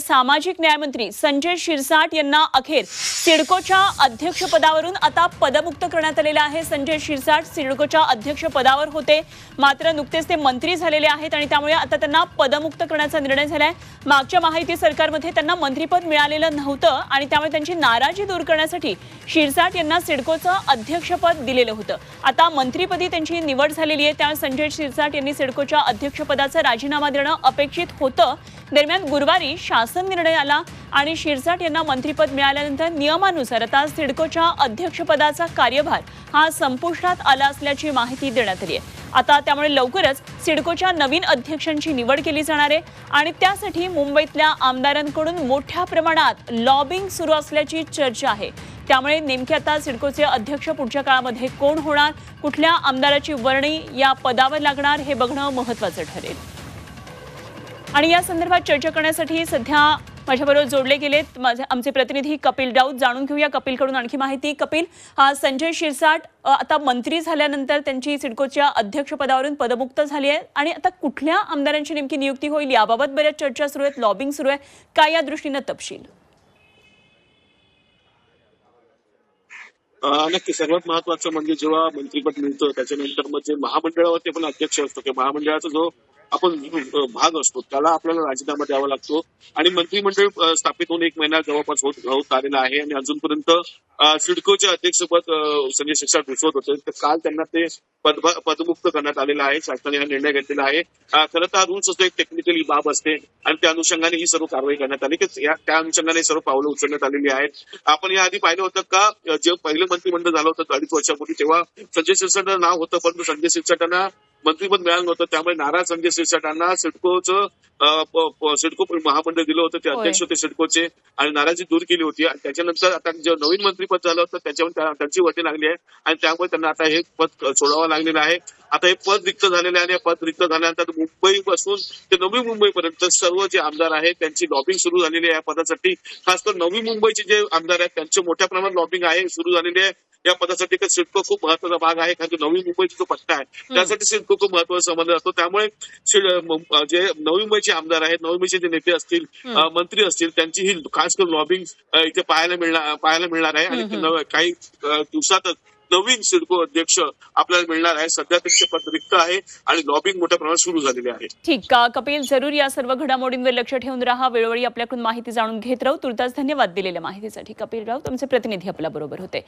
सामाजिक न्यायमंत्री संजय शिरसाट यांना अखेर सिडकोच्या अध्यक्षपदावरून आता पदमुक्त करण्यात आलेलं आहे. संजय शिरसाट सिडकोच्या अध्यक्षपदावर होते. मात्र नुकतेच ते मंत्री झालेले आहेत आणि त्यामुळे आता त्यांना पदमुक्त करण्याचा निर्णय झालाय. मागच्या माहिती सरकारमध्ये त्यांना मंत्रीपद मिळालेलं नव्हतं आणि त्यामुळे त्यांची नाराजी दूर करण्यासाठी शिरसाट यांना सिडकोचं अध्यक्षपद दिलेलं होतं. आता मंत्रीपदी त्यांची निवड झालेली आहे. त्यामुळे संजय शिरसाट यांनी सिडकोच्या अध्यक्षपदाचा राजीनामा देणं अपेक्षित होतं. दरम्यान गुरुवारी शासन निर्णय आला आणि शिरसाट यांना मंत्रिपद मिळाल्यानंतर नियमानुसार आता सिडकोच्या अध्यक्षपदाचा कार्यभार हा संपुष्टात आला असल्याची माहिती देण्यात आली आहे. आता त्यामुळे लवकरच सिडकोच्या नवीन अध्यक्षांची निवड केली जाणार आहे आणि त्यासाठी मुंबईतल्या आमदारांकडून मोठ्या प्रमाणात लॉबिंग सुरू असल्याची चर्चा आहे. त्यामुळे नेमके आता सिडकोचे अध्यक्ष पुढच्या काळामध्ये कोण होणार कुठल्या आमदाराची वर्णी या पदावर लागणार हे बघणं महत्वाचं ठरेल. आणि या संदर्भात चर्चा करण्यासाठी सध्या माझ्याबरोबर जोडले गेलेत माझे आमचे प्रतिनिधी कपिल राऊत. जाणून घेऊया कपिलकडून आणखी माहिती. कपिल हा संजय शिरसाट आता मंत्री झाल्यानंतर त्यांची सिडकोच्या अध्यक्षपदावरून पदमुक्त झाली आहे. आणि आता कुठल्या आमदारांची नेमकी नियुक्ती होईल याबाबत बऱ्याच चर्चा सुरू आहेत लॉबिंग सुरू आहे. काय या दृष्टीनं तपशील? नक्की. सर्वात महत्वाचं म्हणजे जेव्हा मंत्रीपद मिळतं त्याच्यानंतर मग जे महामंडळावरती पण अध्यक्ष असतो किंवा महामंडळाचा जो आपण भाग असतो. त्याला आपल्याला राजीनामा द्यावा लागतो. आणि मंत्रिमंडळ स्थापित होऊन एक महिना जवळपास होत होत आलेला आहे. आणि अजूनपर्यंत सिडकोच्या अध्यक्षपद संजय शिक्षा घुसवत होते. तर काल त्यांना ते पदमुक्त करण्यात आलेलं आहे. शासनाने हा निर्णय घेतलेला आहे. खरं तर अजून रूल्स असतो एक टेक्निकली बाब असते. आणि त्या अनुषंगाने ही सर्व कारवाई करण्यात आली. की या- त्या अनुषंगाने सर्व पावलं उचलण्यात आलेली आहेत. आपण याआधी पाहिलं होतं का जे पहिलं मंत्रिमंडळ झालं होतं अडीच वर्षापूर्वी तेव्हा संजय शिरसाटांना नाव होतं. परंतु संजय शिरसाटांना मंत्रीपद मिळालं नव्हतं. त्यामुळे नाराज संजय शिरसाटांना सिडकोचं सिडको महामंडळ दिलं होतं. ते. अध्यक्ष होते सिडकोचे आणि नाराजी दूर केली होती. आणि त्याच्यानंतर आता जे नवीन मंत्रीपद झालं होतं त्याच्यावर त्या- त्यांची वटी लागली आहे. आणि त्यामुळे त्यांना आता हे पद सोडावं लागलेलं आहे. आता हे पद रिक्त झालेलं आहे आणि हे पद रिक्त झाल्यानंतर मुंबईपासून ते नवी मुंबईपर्यंत सर्व जे आमदार आहेत त्यांची लॉबिंग सुरू झालेली आहे या पदासाठी. खास करून नवी मुंबईचे जे आमदार आहेत त्यांचे मोठ्या प्रमाणात लॉबिंग आहे सुरू झालेली आहे. या पदासाठी सिडको खूप महत्त्वाचा भाग आहे. कारण नवी मुंबईचा जो पट्टा आहे त्यासाठी सिडको खूप महत्त्वाचा समजला जातो त्यामुळे जे नवी मुंबईचे आमदार आहेत नवी मुंबईचे जे नेते असतील मंत्री असतील त्यांची ही खास करून लॉबिंग इथे पाहायला मिळणार पाहायला मिळणार आहे. आणि काही दिवसातच नवीन सिडको अध्यक्ष आपल्याला मिळणार आहे. सध्या त्यांचे पद रिक्त आहे आणि लॉबिंग मोठ्या प्रमाणात सुरू झालेली आहे. ठीक का कपिल जरूर या सर्व घडामोडींवर लक्ष ठेवून राहा. वेळोवेळी आपल्याकडून माहिती जाणून घेत राहू. तुर्तास धन्यवाद दिलेल्या माहितीसाठी. कपिल राव तुमचे प्रतिनिधी आपल्या बरोबर होते